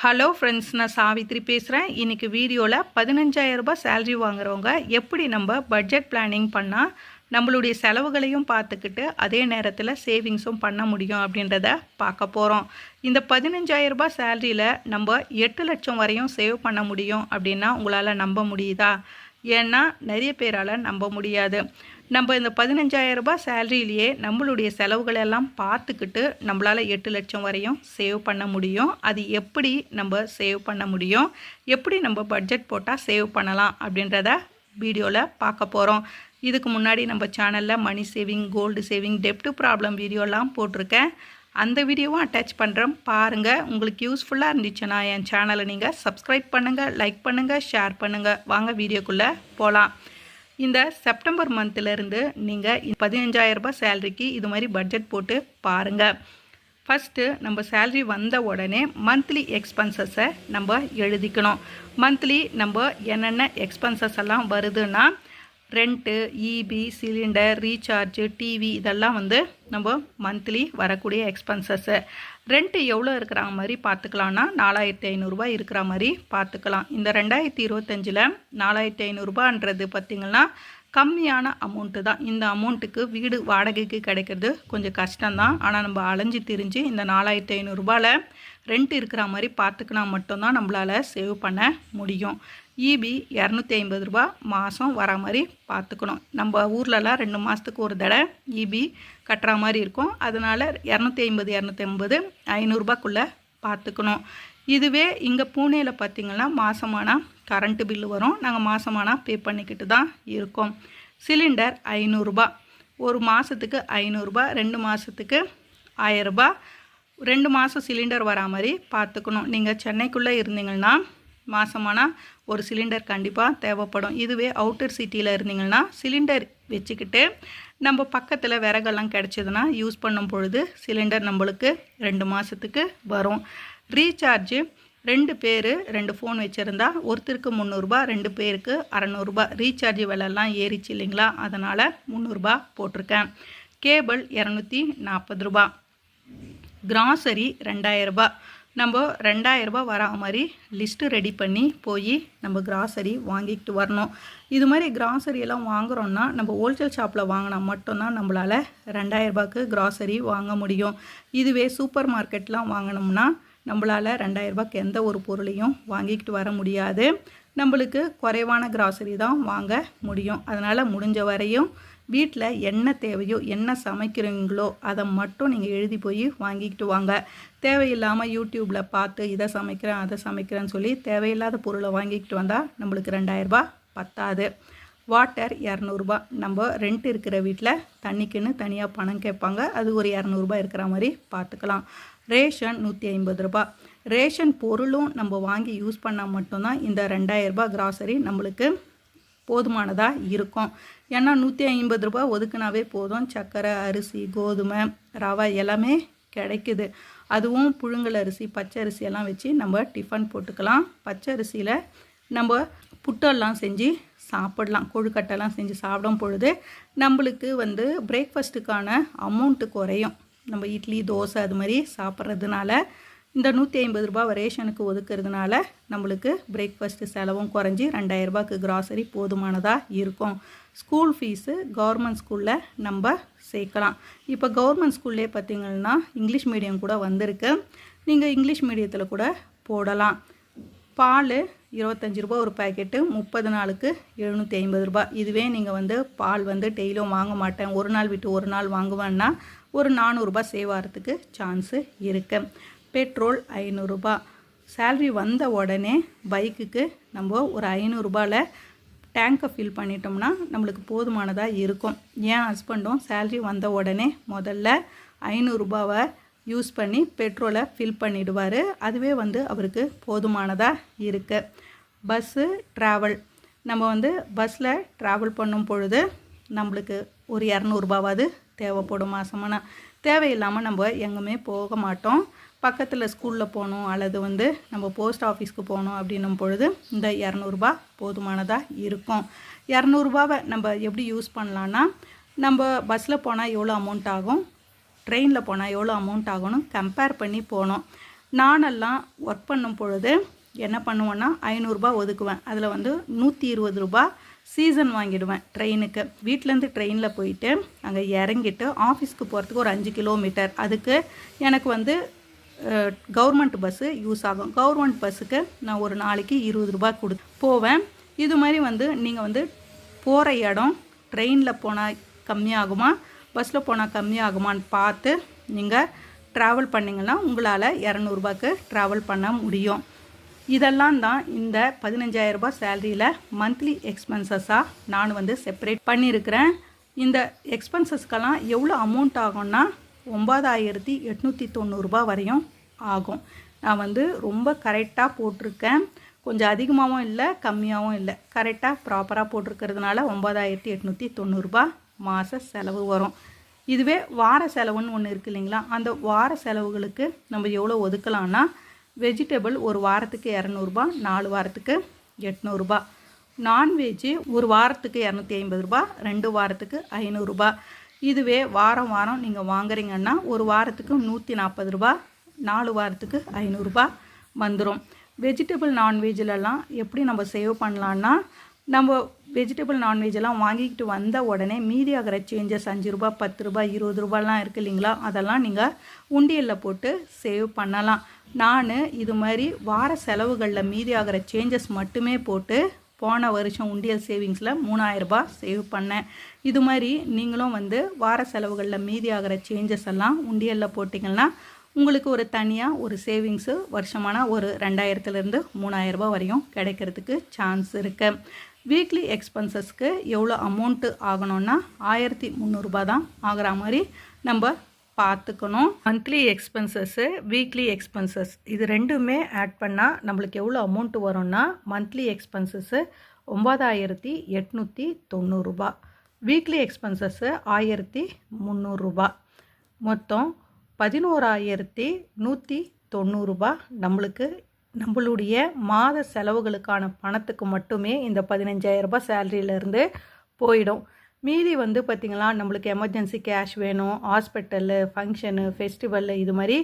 Hello friends நான் சாவித்ரி பேசுகிறேன் இன்றைக்கி வீடியோவில் பதினஞ்சாயிரரூபா சேல்ரி வாங்குறவங்க எப்படி நம்ம பட்ஜெட் பிளானிங் பண்ணால் நம்மளுடைய செலவுகளையும் பார்த்துக்கிட்டு அதே நேரத்தில் சேவிங்ஸும் பண்ண முடியும் அப்படின்றத பார்க்க போகிறோம் இந்த பதினஞ்சாயிரரூபா சேல்ரியில் நம்ம எட்டு லட்சம் வரையும் சேவ் பண்ண முடியும் அப்படின்னா உங்களால் நம்ப முடியுதா? ஏன்னா நிறைய பேரால் நம்ப முடியாது. நம்ம இந்த பதினஞ்சாயிரரூபா சேலரியிலேயே நம்மளுடைய செலவுகளெல்லாம் பார்த்துக்கிட்டு நம்மளால் எட்டு லட்சம் வரையும் சேவ் பண்ண முடியும். அது எப்படி நம்ம சேவ் பண்ண முடியும்? எப்படி நம்ம பட்ஜெட் போட்டால் சேவ் பண்ணலாம்? அப்படின்றத வீடியோவில் பார்க்க போகிறோம் இதுக்கு முன்னாடி நம்ம சேனலில் மணி சேவிங் கோல்டு சேவிங் டெப்ட் ப்ராப்ளம் வீடியோலாம் போட்டிருக்கேன். அந்த வீடியோவும் அட்டாச் பண்ணுறேன் பாருங்கள் உங்களுக்கு யூஸ்ஃபுல்லாக இருந்துச்சுன்னா என் சேனலை நீங்கள் சப்ஸ்கிரைப் பண்ணுங்கள் லைக் பண்ணுங்கள் ஷேர் பண்ணுங்கள் வாங்க வீடியோக்குள்ளே போகலாம் இந்த செப்டம்பர் மந்த்லேருந்து நீங்கள் பதினஞ்சாயிரரூபா சேலரிக்கு இது மாதிரி பட்ஜெட் போட்டு பாருங்கள் ஃபஸ்ட்டு நம்ம சேல்ரி வந்த உடனே மந்த்லி எக்ஸ்பென்சஸை நம்ம எழுதிக்கணும். மந்த்லி நம்ம என்னென்ன எக்ஸ்பென்சஸ் எல்லாம் வருதுன்னா rent EB cylinder recharge TV இதெல்லாம் வந்து நம்ம மந்த்லி வரக்கூடிய எக்ஸ்பென்சஸ்ஸு ரெண்ட்டு எவ்வளோ இருக்கிற மாதிரி பார்த்துக்கலான்னா நாலாயிரத்தி ஐநூறுரூவா இருக்கிற மாதிரி பார்த்துக்கலாம். இந்த ரெண்டாயிரத்தி இருபத்தஞ்சில் நாலாயிரத்தி ஐநூறுரூபான்றது பார்த்திங்கன்னா கம்மியான அமௌண்ட்டு தான். இந்த அமௌண்ட்டுக்கு வீடு வாடகைக்கு கிடைக்கிறது கொஞ்சம் கஷ்டம்தான். ஆனால் நம்ம அலைஞ்சு திரிஞ்சு இந்த நாலாயிரத்தி ஐநூறுரூபாவில் ரெண்ட் இருக்கிற மாதிரி பார்த்துக்கினா மட்டும்தான் நம்மளால் சேவ் பண்ண முடியும். இபி இரநூத்தி ஐம்பது ரூபா மாதம் வர மாதிரி பார்த்துக்கணும் நம்ம ஊர்லலாம் ரெண்டு மாதத்துக்கு ஒரு தடவை இபி கட்டுற மாதிரி இருக்கும். அதனால் இரநூத்தி ஐம்பது இரநூத்தி ஐம்பது ஐநூறுரூபாக்குள்ளே பார்த்துக்கணும் இதுவே இங்கே பூனேயில் பார்த்திங்கன்னா மாதமானால் கரண்ட்டு பில்லு வரும். நாங்கள் மாதமானால் பே பண்ணிக்கிட்டு தான் இருக்கோம். சிலிண்டர் ஐநூறுரூபா ஒரு மாதத்துக்கு ஐநூறுரூபா ரெண்டு மாதத்துக்கு ஆயரூபா ரெண்டு மாதம் சிலிண்டர் வரா மாதிரி பார்த்துக்கணும் நீங்கள் சென்னைக்குள்ளே இருந்தீங்கன்னா மாதமானால் ஒரு சிலிண்டர் கண்டிப்பாக தேவைப்படும். இதுவே அவுட்டர் சிட்டியில் இருந்தீங்கன்னா சிலிண்டர் வச்சுக்கிட்டு நம்ம பக்கத்தில் விறகெல்லாம் கிடச்சிதுன்னா யூஸ் பண்ணும் பொழுது சிலிண்டர் நம்மளுக்கு ரெண்டு மாதத்துக்கு வரும். ரீசார்ஜு ரெண்டு பேர் ரெண்டு ஃபோன் வச்சுருந்தா ஒருத்தருக்கு முந்நூறுரூபா ரெண்டு பேருக்கு அறநூறுபா. ரீசார்ஜ் விலைலாம் ஏறிச்சு இல்லைங்களா? அதனால் முந்நூறுரூபா போட்டிருக்கேன். கேபிள் இரநூத்தி நாற்பது ரூபா. கிராசரி ரெண்டாயிரரூபா நம்ம ரெண்டாயிரரூபா வரா மாதிரி லிஸ்ட்டு ரெடி பண்ணி போய் நம்ம கிராசரி வாங்கிக்கிட்டு வரணும். இது மாதிரி கிராசரி எல்லாம் வாங்குகிறோன்னா நம்ம ஹோல்சேல் ஷாப்பில் வாங்கினா மட்டும்தான் நம்மளால் ரெண்டாயிரரூபாக்கு கிராசரி வாங்க முடியும். இதுவே சூப்பர் மார்க்கெட்லாம் வாங்கினோம்னா நம்மளால் ரெண்டாயிரரூபாக்கு எந்த ஒரு பொருளையும் வாங்கிக்கிட்டு வர முடியாது. நம்மளுக்கு குறைவான கிராசரி தான் வாங்க முடியும். அதனால் முடிஞ்ச வரையும் வீட்டில் என்ன தேவையோ என்ன சமைக்கிறீங்களோ அதை மட்டும் நீங்கள் எழுதி போய் வாங்கிக்கிட்டு வாங்க. தேவையில்லாமல் யூடியூப்பில் பார்த்து இதை சமைக்கிறேன் அதை சமைக்கிறேன்னு சொல்லி தேவையில்லாத பொருளை வாங்கிக்கிட்டு வந்தால் நம்மளுக்கு ரெண்டாயிரரூபா பத்தாது. வாட்டர் இரநூறுபா நம்ம ரெண்ட் இருக்கிற வீட்டில் தண்ணிக்குன்னு தனியாக பணம் கேட்பாங்க. அது ஒரு இரநூறுபா இருக்கிற மாதிரி பார்த்துக்கலாம். ரேஷன் நூற்றி ஐம்பது ரூபா ரேஷன் பொருளும் நம்ம வாங்கி யூஸ் பண்ணால் மட்டும்தான் இந்த ரெண்டாயிரரூபா கிராசரி நம்மளுக்கு போதுமானதாக இருக்கும். ஏன்னா நூற்றி ஐம்பது ரூபா ஒதுக்குனாவே போதும். சர்க்கரை அரிசி கோதுமை ரவை எல்லாமே கிடைக்குது. அதுவும் புழுங்கல் அரிசி பச்சை அரிசி எல்லாம் வச்சு நம்ம டிஃபன் போட்டுக்கலாம். பச்சை அரிசியில் நம்ம புட்டெல்லாம் செஞ்சு சாப்பிடலாம். கொழுக்கட்டைலாம் செஞ்சு சாப்பிடும் பொழுது நம்மளுக்கு வந்து பிரேக்ஃபாஸ்ட்டுக்கான அமௌண்ட்டு குறையும். நம்ம இட்லி தோசை அது மாதிரி சாப்பிட்றதுனால இந்த நூற்றி ஐம்பது ரூபா ரேஷனுக்கு ஒதுக்கிறதுனால நம்மளுக்கு பிரேக்ஃபாஸ்ட்டு செலவும் குறைஞ்சி ரெண்டாயிரரூபாக்கு கிராசரி போதுமானதாக இருக்கும். ஸ்கூல் ஃபீஸு கவர்மெண்ட் ஸ்கூலில் நம்ம சேர்க்கலாம். இப்போ கவர்மெண்ட் ஸ்கூல்லே பார்த்திங்கன்னா இங்கிலீஷ் மீடியம் கூட வந்திருக்கு. நீங்கள் இங்கிலீஷ் மீடியத்தில் கூட போடலாம். பால் இருபத்தஞ்சி ரூபா ஒரு பேக்கெட்டு முப்பது நாளுக்கு எழுநூற்றி ஐம்பது ரூபா இதுவே நீங்கள் வந்து பால் வந்து டெய்லியும் வாங்க மாட்டேன். ஒரு நாள் விட்டு ஒரு நாள் வாங்குவேன்னா ஒரு நானூறுரூபா சேவ் ஆகிறதுக்கு சான்ஸு இருக்குது பெட்ரோல் ஐநூறுரூபா சேல்ரி வந்த உடனே பைக்குக்கு நம்ம ஒரு ஐநூறுரூபாவில் டேங்கை ஃபில் பண்ணிட்டோம்னா நம்மளுக்கு போதுமானதாக இருக்கும். என் ஹஸ்பண்டும் சேல்ரி வந்த உடனே முதல்ல ஐநூறுரூபாவை யூஸ் பண்ணி பெட்ரோலை ஃபில் பண்ணிவிடுவார் அதுவே வந்து அவருக்கு போதுமானதாக இருக்குது பஸ்ஸு ட்ராவல். நம்ம வந்து பஸ்ஸில் ட்ராவல் பண்ணும் பொழுது நம்மளுக்கு ஒரு இரநூறுபாவாவது தேவைப்படும் மாதமான தேவையில்லாமல் நம்ம எங்கேயுமே போக மாட்டோம். பக்கத்தில் ஸ்கூலில் போகணும் அல்லது வந்து நம்ம போஸ்ட் ஆஃபீஸ்க்கு போகணும் அப்படின்னும் பொழுது இந்த இரநூறுபா போதுமானதாக இருக்கும். இரநூறுபாவை நம்ம எப்படி யூஸ் பண்ணலான்னா நம்ம பஸ்ஸில் போனால் எவ்வளோ அமௌண்ட் ஆகும் ட்ரெயினில் போனால் எவ்வளோ அமௌண்ட் ஆகணும் கம்பேர் பண்ணி போனோம். நானெல்லாம் ஒர்க் பண்ணும் பொழுது என்ன பண்ணுவேன்னா ஐநூறுரூபா ஒதுக்குவேன். அதில் வந்து நூற்றி இருபது ரூபா சீசன் வாங்கிடுவேன் ட்ரெயினுக்கு வீட்டிலேருந்து ட்ரெயினில் போயிட்டு அங்கே இறங்கிட்டு ஆஃபீஸ்க்கு போகிறதுக்கு ஒரு அஞ்சு கிலோமீட்டர் அதுக்கு எனக்கு வந்து கவர்மெண்ட் பஸ்ஸு யூஸ் ஆகும். கவர்மெண்ட் பஸ்ஸுக்கு நான் ஒரு நாளைக்கு இருபது ரூபாய் கொடு போவேன். இது மாதிரி வந்து நீங்கள் வந்து போகிற இடம் ட்ரெயினில் போனால் கம்மியாகுமா? பஸ்ஸில் போனால் கம்மியாகுமான்னு பார்த்து நீங்கள் ட்ராவல் பண்ணிங்கன்னா உங்களால் இரநூறுபாக்கு ட்ராவல் பண்ண முடியும். இதெல்லாம் தான் இந்த பதினஞ்சாயிரரூபா சேலரியில் மந்த்லி எக்ஸ்பென்சஸாக நான் வந்து செப்பரேட் பண்ணியிருக்கிறேன் இந்த எக்ஸ்பென்சஸ்க்கெல்லாம் எவ்வளோ அமௌண்ட் ஆகும்னா ஒம்பதாயிரத்தி எட்நூற்றி தொண்ணூறுரூபா வரையும் ஆகும். நான் வந்து ரொம்ப கரெக்டாக போட்டிருக்கேன். கொஞ்சம் அதிகமாகவும் இல்லை கம்மியாகவும் இல்லை. கரெக்டாக ப்ராப்பராக போட்டிருக்கிறதுனால ஒம்பதாயிரத்தி எட்நூற்றி தொண்ணூறுரூபா மாத செலவு வரும். இதுவே வார செலவுன்னு ஒன்று இருக்குது இல்லைங்களா? அந்த வார செலவுகளுக்கு நம்ம எவ்வளோ ஒதுக்கலாம்னா வெஜிடபிள் ஒரு வாரத்துக்கு இரநூறுபா நாலு வாரத்துக்கு எட்நூறுபா. நான்வெஜ்ஜு ஒரு வாரத்துக்கு இரநூத்தி ஐம்பது ரூபா ரெண்டு வாரத்துக்கு ஐநூறுரூபா இதுவே வாரம் வாரம் நீங்கள் வாங்குறீங்கன்னா ஒரு வாரத்துக்கு நூற்றி நாற்பது ரூபா நாலு வாரத்துக்கு ஐநூறுரூபா வந்துடும் வெஜிடபிள் நான்வெஜ்லலாம் எப்படி நம்ம சேவ் பண்ணலான்னா நம்ம வெஜிடபிள் நான்வெஜ்லாம் வாங்கிக்கிட்டு வந்த உடனே மீதி ஆகிற சேஞ்சஸ் அஞ்சு ரூபா பத்து ரூபா இருபது ரூபாலாம் இருக்குது இல்லைங்களா? அதெல்லாம் நீங்கள் உண்டியலில் போட்டு சேவ் பண்ணலாம். நான் இது மாதிரி வார செலவுகளில் மீதி ஆகிற சேஞ்சஸ் மட்டுமே போட்டு போன வருஷம் உண்டியல் சேவிங்ஸில் மூணாயிரரூபா சேவ் பண்ணேன். இது மாதிரி நீங்களும் வந்து வார செலவுகளில் மீதி ஆகிற சேஞ்சஸ் எல்லாம் உண்டியலில் போட்டிங்கன்னா உங்களுக்கு ஒரு தனியாக ஒரு சேவிங்ஸு வருஷமான ஒரு ரெண்டாயிரத்துலேருந்து மூணாயிரரூபா வரையும் கிடைக்கிறதுக்கு சான்ஸ் இருக்குது வீக்லி எக்ஸ்பென்சஸ்க்கு எவ்வளோ அமௌண்ட்டு ஆகணும்னா ஆயிரத்தி முந்நூறுரூபா தான் ஆகிற மாதிரி நம்ம பார்த்துக்கணும். மந்த்லி எக்ஸ்பென்சஸ்ஸு வீக்லி எக்ஸ்பென்சஸ் இது ரெண்டுமே ஆட் பண்ணால் நம்மளுக்கு எவ்வளோ அமௌண்ட்டு வரும்னா மந்த்லி எக்ஸ்பென்சஸ்ஸு ஒம்பதாயிரத்தி எட்நூற்றி தொண்ணூறுரூபா வீக்லி எக்ஸ்பென்சஸ்ஸு ஆயிரத்தி முந்நூறுரூபா மொத்தம் பதினோராயிரத்தி நூற்றி தொண்ணூறுரூபா நம்மளுக்கு நம்மளுடைய மாத செலவுகளுக்கான பணத்துக்கு மட்டுமே இந்த பதினஞ்சாயிரரூபா சேலரியிலேருந்து போயிடும். மீதி வந்து பார்த்திங்களா நம்மளுக்கு எமர்ஜென்சி கேஷ் வேணும் ஹாஸ்பிட்டலு ஃபங்க்ஷனு ஃபெஸ்டிவலு இது மாதிரி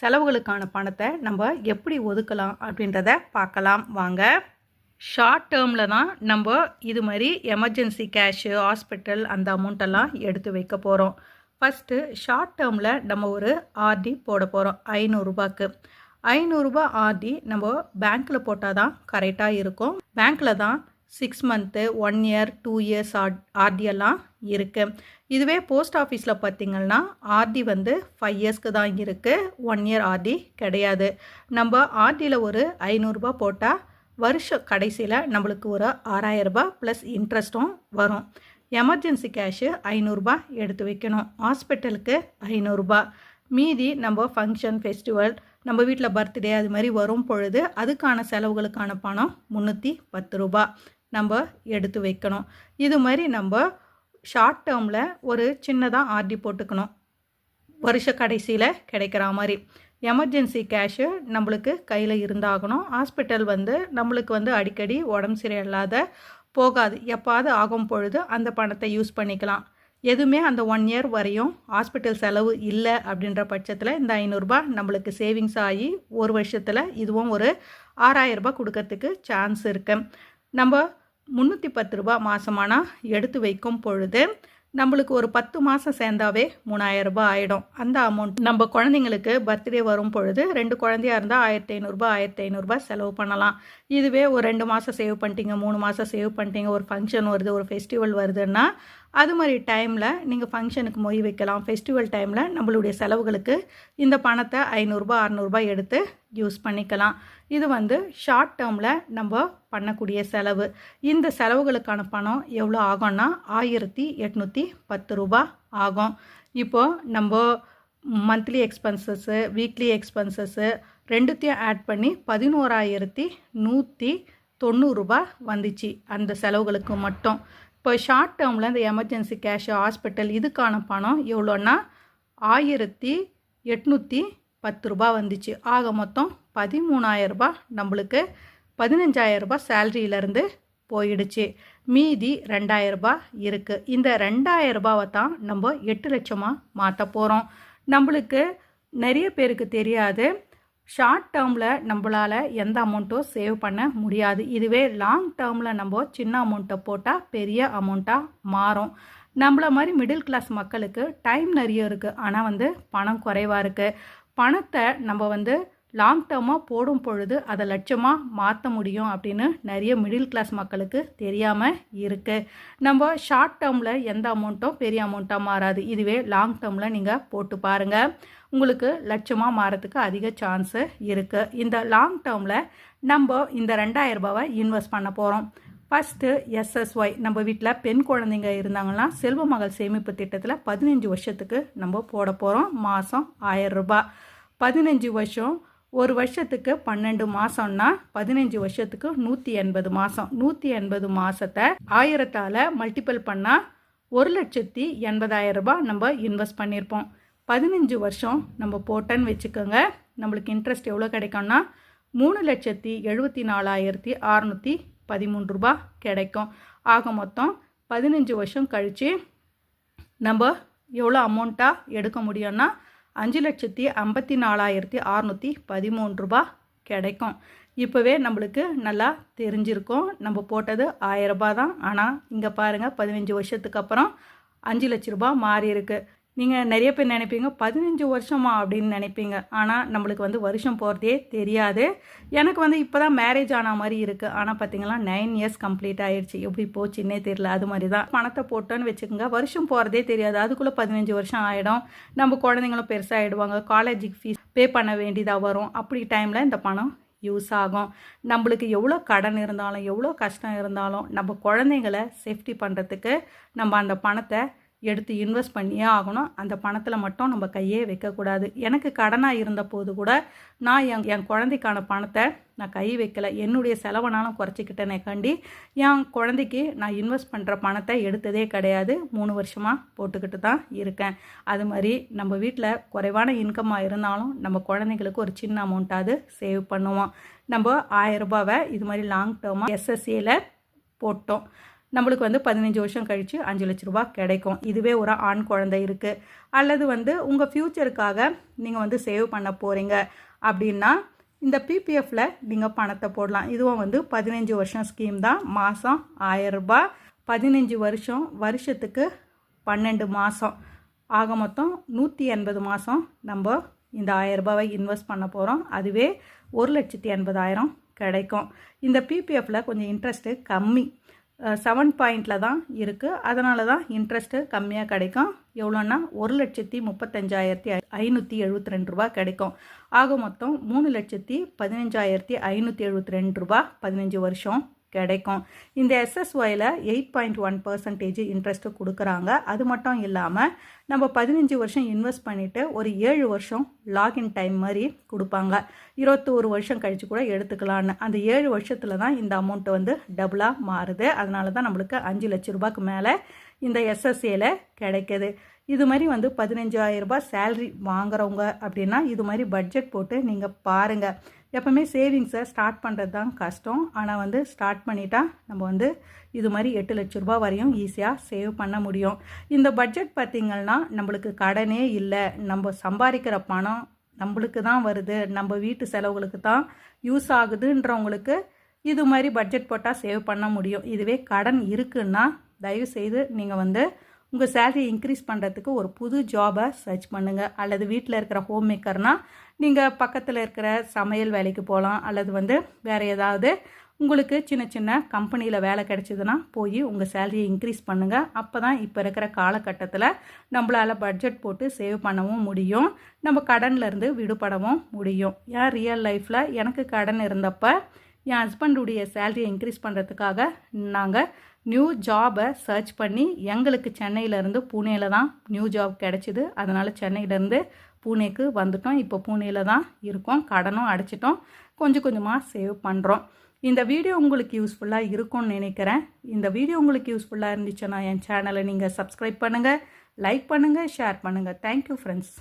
செலவுகளுக்கான பணத்தை நம்ம எப்படி ஒதுக்கலாம் அப்படின்றத பார்க்கலாம். வாங்க. ஷார்ட் டேர்மில் தான் நம்ம இது மாதிரி எமர்ஜென்சி கேஷு ஹாஸ்பிட்டல் அந்த அமௌண்ட்டெல்லாம் எடுத்து வைக்க போகிறோம் ஃபஸ்ட்டு ஷார்ட் டேர்மில் நம்ம ஒரு ஆர்டி போட போகிறோம் ஐநூறுரூபாக்கு ஐநூறுரூபா ஆர்டி நம்ம பேங்க்கில் போட்டால் தான் கரெக்டாக இருக்கும். பேங்க்கில் தான் six month one year two years or ஆர்டியெல்லாம் இருக்குது இதுவே போஸ்ட் ஆஃபீஸில் பார்த்திங்கன்னா ஆர்டி வந்து ஃபைவ் இயர்ஸ்க்கு தான் இருக்குது ஒன் இயர் ஆர்டி கிடையாது. நம்ம ஆர்டியில் ஒரு ஐநூறுரூபா போட்டால் வருஷம் கடைசியில் நம்மளுக்கு ஒரு ஆறாயிரரூபா ப்ளஸ் இன்ட்ரெஸ்ட்டும் வரும். எமர்ஜென்சி கேஷு ஐநூறுரூபா எடுத்து வைக்கணும். ஹாஸ்பிட்டலுக்கு ஐநூறுரூபா மீதி நம்ம ஃபங்க்ஷன் ஃபெஸ்டிவல் நம்ம வீட்டில் பர்த்டே அது மாதிரி வரும் பொழுது அதுக்கான செலவுகளுக்கான பணம் முந்நூற்றி பத்து ரூபா நம்ம எடுத்து வைக்கணும். இது மாதிரி நம்ம ஷார்ட் டேர்மில் ஒரு சின்னதாக ஆர்டி போட்டுக்கணும். வருஷ கடைசியில் கிடைக்கிற மாதிரி. எமர்ஜென்சி கேஷு நம்மளுக்கு கையில் இருந்தாகணும். ஹாஸ்பிட்டல் வந்து நம்மளுக்கு வந்து அடிக்கடி உடம்பு சரியில்லாத போகாது. எப்பாவது ஆகும் பொழுது அந்த பணத்தை யூஸ் பண்ணிக்கலாம். எதுவுமே அந்த ஒன் இயர் வரையும் ஹாஸ்பிட்டல் செலவு இல்லை அப்படின்ற பட்சத்தில் இந்த ஐநூறுரூபா நம்மளுக்கு சேவிங்ஸ் ஆகி ஒரு வருஷத்தில் இதுவும் ஒரு ஆறாயிரரூபா கொடுக்கறதுக்கு சான்ஸ் இருக்குது நம்ம முந்நூற்றி பத்து ரூபா மாதமானால் எடுத்து வைக்கும் பொழுது நம்மளுக்கு ஒரு பத்து மாதம் சேர்ந்தாவே மூணாயிரரூபா ஆகிடும் அந்த அமௌண்ட் நம்ம குழந்தைங்களுக்கு பர்த்டே வரும் பொழுது ரெண்டு குழந்தையா இருந்தால் ஆயிரத்தி ஐநூறுரூபா ஆயிரத்தி ஐநூறுரூபா செலவு பண்ணலாம். இதுவே ஒரு ரெண்டு மாதம் சேவ் பண்ணிட்டீங்க மூணு மாதம் சேவ் பண்ணிட்டீங்க ஒரு ஃபங்க்ஷன் வருது ஒரு ஃபெஸ்டிவல் வருதுன்னா அது மாதிரி டைமில் நீங்கள் ஃபங்க்ஷனுக்கு மொய் வைக்கலாம். ஃபெஸ்டிவல் டைமில் நம்மளுடைய செலவுகளுக்கு இந்த பணத்தை ஐநூறுரூபா அறநூறுபா எடுத்து யூஸ் பண்ணிக்கலாம். இது வந்து ஷார்ட் டேர்மில் நம்ம பண்ணக்கூடிய செலவு. இந்த செலவுகளுக்கான பணம் எவ்வளோ ஆகும்னா ஆயிரத்தி எட்நூற்றி பத்து ரூபா ஆகும். இப்போது நம்ம மந்த்லி எக்ஸ்பென்சஸ்ஸு வீக்லி எக்ஸ்பென்சஸ்ஸு ரெண்டுத்தையும் ஆட் பண்ணி பதினோராயிரத்தி நூற்றி தொண்ணூறுரூபா வந்துச்சு அந்த செலவுகளுக்கு மட்டும். இப்போ ஷார்ட் டேர்மில் இந்த எமர்ஜென்சி கேஷ் ஹாஸ்பிட்டல் இதுக்கான பணம் எவ்வளோன்னா ஆயிரத்தி எட்நூற்றி பத்து ரூபா வந்துச்சு. ஆக மொத்தம் பதிமூணாயிரரூபா நம்மளுக்கு பதினஞ்சாயிரரூபா சேல்ரியிலேருந்து போயிடுச்சு. மீதி ரெண்டாயிரரூபா இருக்குது இந்த ரெண்டாயிரரூபாவை தான் நம்ம எட்டு லட்சமாக மாற்ற போகிறோம் நம்மளுக்கு நிறைய பேருக்கு தெரியாது. ஷார்ட் டேர்மில் நம்மளால் எந்த அமௌண்ட்டும் சேவ் பண்ண முடியாது. இதுவே லாங் டேர்மில் நம்ம சின்ன அமௌண்ட்டை போட்டால் பெரிய அமௌண்ட்டாக மாறும். நம்மள மாதிரி மிடில் கிளாஸ் மக்களுக்கு டைம் நிறைய இருக்குது ஆனால் வந்து பணம் குறைவாக இருக்குது பணத்தை நம்ம வந்து லாங் டேர்மாக போடும் பொழுது அதை லட்சமாக மாற்ற முடியும் அப்படின்னு நிறைய மிடில் கிளாஸ் மக்களுக்கு தெரியாமல் இருக்குது நம்ம ஷார்ட் டேர்மில் எந்த அமௌண்ட்டும் பெரிய அமௌண்ட்டாக மாறாது. இதுவே லாங் டேர்மில் நீங்கள் போட்டு பாருங்கள் உங்களுக்கு லட்சமாக மாறத்துக்கு அதிக சான்ஸு இருக்குது இந்த லாங் டேர்மில் நம்ம இந்த ரெண்டாயிரம் ரூபாவை இன்வெஸ்ட் பண்ண போகிறோம் ஃபஸ்ட்டு எஸ்எஸ்ஒய் நம்ம வீட்டில் பெண் குழந்தைங்க இருந்தாங்கன்னா செல்வ மகள் சேமிப்பு திட்டத்தில் பதினஞ்சு வருஷத்துக்கு நம்ம போட போகிறோம் மாதம் ஆயிரம் ரூபாய். பதினஞ்சு வருஷம் ஒரு வருஷத்துக்கு பன்னெண்டு மாதம்னா பதினஞ்சு வருஷத்துக்கு நூற்றி எண்பது மாதம் நூற்றி எண்பது மாதத்தை ஆயிரத்தால் மல்டிபிள் பண்ணால் ஒரு லட்சத்தி எண்பதாயிரம் ரூபாய் நம்ம இன்வெஸ்ட் பண்ணியிருப்போம் பதினஞ்சு வருஷம் நம்ம போட்டேன்னு வச்சுக்கோங்க. நம்மளுக்கு இன்ட்ரெஸ்ட் எவ்வளோ கிடைக்கும்னா மூணு லட்சத்தி எழுபத்தி நாலாயிரத்தி அறநூற்றி பதிமூணு ரூபாய் கிடைக்கும். ஆக மொத்தம் பதினஞ்சு வருஷம் கழித்து நம்ம எவ்வளோ அமௌண்ட்டாக எடுக்க முடியும்னா அஞ்சு லட்சத்தி ஐம்பத்தி நாலாயிரத்தி அறநூற்றி பதிமூணு ரூபா கிடைக்கும். இப்போவே நம்மளுக்கு நல்லா தெரிஞ்சிருக்கும். நம்ம போட்டது ஆயிரரூபா தான். ஆனால் இங்கே பாருங்கள் பதினஞ்சு வருஷத்துக்கு அப்புறம் அஞ்சு லட்ச ரூபா மாறி இருக்குது நீங்கள் நிறைய பேர் நினைப்பீங்க பதினஞ்சு வருஷமா அப்படின்னு நினைப்பீங்க. ஆனால் நம்மளுக்கு வந்து வருஷம் போகிறதே தெரியாது. எனக்கு வந்து இப்போ தான் மேரேஜ் ஆன மாதிரி இருக்குது ஆனால் பார்த்தீங்களா நைன் இயர்ஸ் கம்ப்ளீட் ஆகிடுச்சு எப்படி போச்சுன்னே தெரியல. அது மாதிரி தான் பணத்தை போட்டோன்னு வச்சுக்கோங்க. வருஷம் போகிறதே தெரியாது. அதுக்குள்ளே பதினஞ்சு வருஷம் ஆகிடும் நம்ம குழந்தைங்களும் பெருசாகிடுவாங்க காலேஜுக்கு ஃபீஸ் பே பண்ண வேண்டியதாக வரும். அப்படி டைமில் இந்த பணம் யூஸ் ஆகும். நம்மளுக்கு எவ்வளோ கடன் இருந்தாலும் எவ்வளோ கஷ்டம் இருந்தாலும் நம்ம குழந்தைங்கள சேஃப்டி பண்ணுறதுக்கு நம்ம அந்த பணத்தை எடுத்து இன்வெஸ்ட் பண்ணியே ஆகணும். அந்த பணத்தில் மட்டும் நம்ம கையே வைக்கக்கூடாது. எனக்கு கடனாக இருந்த போது கூட நான் என் என் குழந்தைக்கான பணத்தை நான் கை வைக்கலை. என்னுடைய செலவனாலும் குறைச்சிக்கிட்டேனே கண்டி. என் குழந்தைக்கு நான் இன்வெஸ்ட் பண்ணுற பணத்தை எடுத்ததே கிடையாது. மூணு வருஷமாக போட்டுக்கிட்டு தான் இருக்கேன். அது மாதிரி நம்ம வீட்டில் குறைவான இன்கம்மாக இருந்தாலும் நம்ம குழந்தைங்களுக்கு ஒரு சின்ன அமௌண்ட்டாவது சேவ் பண்ணுவோம். நம்ம ஆயிரம் ரூபாவை இது மாதிரி லாங் டேர்மாக எஸ்எஸ்சியில் போட்டோம். நம்மளுக்கு வந்து பதினஞ்சு வருஷம் கழித்து அஞ்சு லட்ச ரூபா கிடைக்கும். இதுவே ஒரு ஆண் குழந்தை இருக்குது அல்லது வந்து உங்கள் ஃப்யூச்சருக்காக நீங்கள் வந்து சேவ் பண்ண போகிறீங்க அப்படின்னா இந்த பிபிஎஃப்பில் நீங்கள் பணத்தை போடலாம். இதுவும் வந்து பதினஞ்சு வருஷம் ஸ்கீம் தான். மாதம் ஆயரரூபா பதினஞ்சு வருஷம் வருஷத்துக்கு பன்னெண்டு மாதம் ஆக மொத்தம் நூற்றி எண்பது மாதம் நம்ம இந்த ஆயரரூபாவை இன்வெஸ்ட் பண்ண போகிறோம் அதுவே ஒரு லட்சத்தி எண்பதாயிரம் கிடைக்கும். இந்த பிபிஎஃப்பில் கொஞ்சம் இன்ட்ரெஸ்ட்டு கம்மி. செவன் பாயிண்டில் தான் இருக்குது அதனால தான் இன்ட்ரெஸ்ட்டு கம்மியாக கிடைக்கும். எவ்வளோன்னா ஒரு லட்சத்தி முப்பத்தஞ்சாயிரத்தி ஐநூற்றி எழுபத்தி ரெண்டு ரூபா கிடைக்கும். ஆக மொத்தம் மூணு லட்சத்தி பதினஞ்சாயிரத்தி ஐநூற்றி எழுபத்தி ரெண்டு ரூபா பதினஞ்சு வருஷம். கிடைக்கும். இந்த எஸ்எஸ்ஒயில் eight point one percentage interest கொடுக்குறாங்க. அது மட்டும் இல்லாமல் நம்ம பதினஞ்சு வருஷம் இன்வெஸ்ட் பண்ணிவிட்டு ஒரு ஏழு வருஷம் லாகின் டைம் மாதிரி கொடுப்பாங்க. இருபத்தோரு வருஷம் கழித்து கூட எடுத்துக்கலான்னு. அந்த ஏழு வருஷத்தில் தான் இந்த அமௌண்ட்டு வந்து டபுளாக மாறுது. அதனால தான் நம்மளுக்கு அஞ்சு லட்ச ரூபாய்க்கு மேலே இந்த எஸ்எஸ்ஏல கிடைக்கிது. இது மாதிரி வந்து பதினஞ்சாயிரம் ரூபாய் சேல்ரி வாங்குறவங்க அப்படின்னா இது மாதிரி பட்ஜெட் போட்டு நீங்கள் பாருங்கள் எப்போவுமே சேவிங்ஸை ஸ்டார்ட் பண்ணுறது தான் கஷ்டம். ஆனால் வந்து ஸ்டார்ட் பண்ணிட்டா நம்ம வந்து இது மாதிரி எட்டு லட்ச ரூபா வரையும் ஈஸியாக சேவ் பண்ண முடியும். இந்த பட்ஜெட் பார்த்திங்கன்னா நம்மளுக்கு கடனே இல்லை. நம்ம சம்பாதிக்கிற பணம் நம்மளுக்கு தான் வருது. நம்ம வீட்டு செலவுகளுக்கு தான் யூஸ் ஆகுதுன்றவங்களுக்கு இது மாதிரி பட்ஜெட் போட்டால் சேவ் பண்ண முடியும். இதுவே கடன் இருக்குன்னா தயவு செய்து நீங்கள் வந்து உங்கள் சேலரி இன்க்ரீஸ் பண்ணுறதுக்கு ஒரு புது ஜாபை சர்ச் பண்ணுங்கள் அல்லது வீட்டில் இருக்கிற ஹோம் மேக்கர்னால் நீங்கள் பக்கத்தில் இருக்கிற சமையல் வேலைக்கு போகலாம் அல்லது வந்து வேறு ஏதாவது உங்களுக்கு சின்ன சின்ன கம்பெனியில் வேலை கிடைச்சிதுன்னா போய் உங்கள் சேலரியை இன்க்ரீஸ் பண்ணுங்கள் அப்போ தான் இப்போ இருக்கிற காலகட்டத்தில் நம்மளால் பட்ஜெட் போட்டு சேவ் பண்ணவும் முடியும். நம்ம கடன்லேருந்து விடுபடவும் முடியும். ஏன் ரியல் லைஃப்பில் எனக்கு கடன் இருந்தப்போ என் ஹஸ்பண்டுடைய சேலரியை இன்க்ரீஸ் பண்ணுறதுக்காக நாங்கள் நியூ ஜாபை சர்ச் பண்ணி எங்களுக்கு சென்னையிலேருந்து பூனேயில் தான் நியூ ஜாப் கிடச்சிது. அதனால் சென்னையிலேருந்து பூனேக்கு வந்துட்டோம். இப்போ பூனேயில் தான் இருக்கோம். கடனும் அடைச்சிட்டோம். கொஞ்சம் கொஞ்சமாக சேவ் பண்ணுறோம் இந்த வீடியோ உங்களுக்கு யூஸ்ஃபுல்லாக இருக்கும்னு நினைக்கிறேன். இந்த வீடியோ உங்களுக்கு யூஸ்ஃபுல்லாக இருந்துச்சுன்னா என் சேனலை நீங்கள் சப்ஸ்கிரைப் பண்ணுங்கள் லைக் பண்ணுங்கள் ஷேர் பண்ணுங்கள் தேங்க்யூ ஃப்ரெண்ட்ஸ்